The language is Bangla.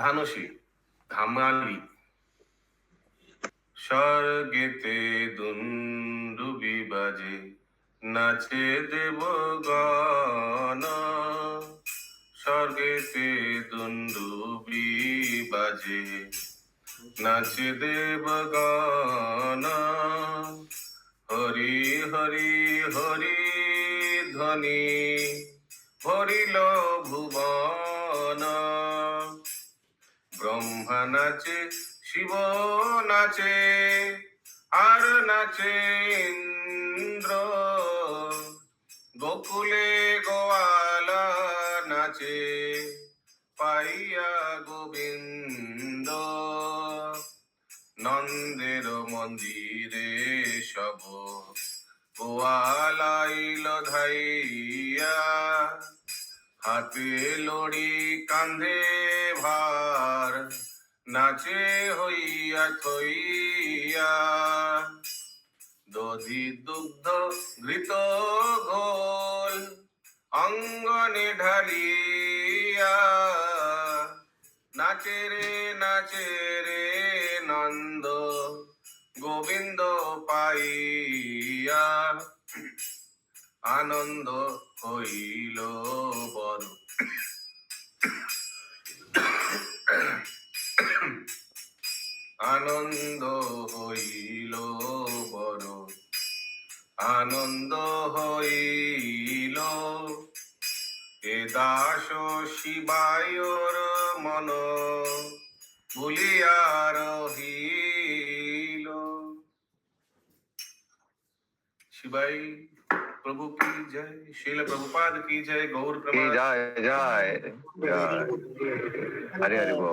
ধানসী, ধামালি। স্বর্গেতে দুন্দুবি বাজে, নাচে দেব গণ স্বর্গেতে দুন্দুবি বাজে, নাচে দেব গণ হরি হরি হরি ধ্বনি, হরিল ভুবন। ব্রহ্মা নাচে, শিব নাচে, আর নাচে ইন্দ্র। গোকুলে গোয়ালা নাচে, পাইয়া গোবিন্দ। নন্দের মন্দিরে সব গোয়ালাইল ধাইয়া হাতে লড়ি কান্ধে ভার, নাচে হইয়া থইয়া। দধি দুগ্ধ ঘৃত ঘোল অঙ্গনে ঢালিয়া। নাচে রে নাচে রে নন্দ গোবিন্দ পাইয়া। আনন্দ হইল বড়। আনন্দ হইল বড়। আনন্দ হইল এ দাস শিবায়র মন ভুলিয়া রহিল। শিবাই प्रभु की जय शील प्रभुपाद की जय गौर प्रभा जय जय जय। हरे हरे बोल।